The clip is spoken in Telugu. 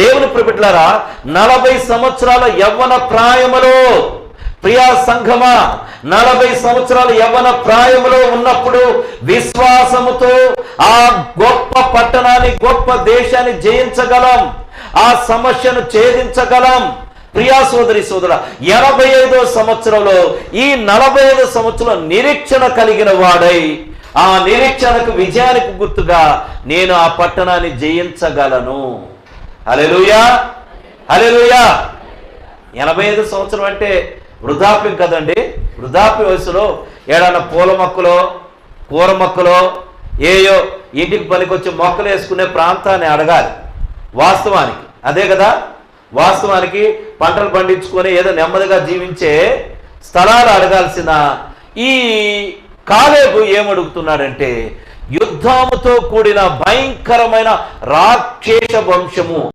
దేవుని ప్రిపెట్లారా నలభై సంవత్సరాల యవ్వన ప్రాయములో ప్రియా సంఘమా నలభై సంవత్సరాల యవ్వన ప్రాయములో ఉన్నప్పుడు విశ్వాసముతో ఆ గొప్ప పట్టణాన్ని గొప్ప దేశాన్ని జయించగలం ఆ సమస్యను ఛేదించగలం. ప్రియా సోదరి సోదర ఎనభై ఐదో సంవత్సరంలో ఈ నలభై ఐదో సంవత్సరంలో నిరీక్షణ కలిగిన వాడై ఆ నిరీక్షణకు విజయానికి గుర్తుగా నేను ఆ పట్టణాన్ని జయించగలను. హలెలుయా హలెలుయా ఎనభై ఐదు సంవత్సరం అంటే వృద్ధాప్యం కదండి. వృద్ధాప్య వయసులో ఏడన్నా పూల మొక్కలో కూర మొక్కలో ఏయో ఇంటికి పనికొచ్చి మొక్కలు వేసుకునే ప్రాంతాన్ని అడగాలి. వాస్తవానికి. అదే కదా? వాస్తవానికి పంటలు పండించుకొని ఏదో నెమ్మదిగా జీవించే స్థలాలు అడగాల్సిన ఈ కాలేబు ఏమడుగుతున్నాడంటే యుద్ధముతో కూడిన భయంకరమైన రాక్షేష వంశము.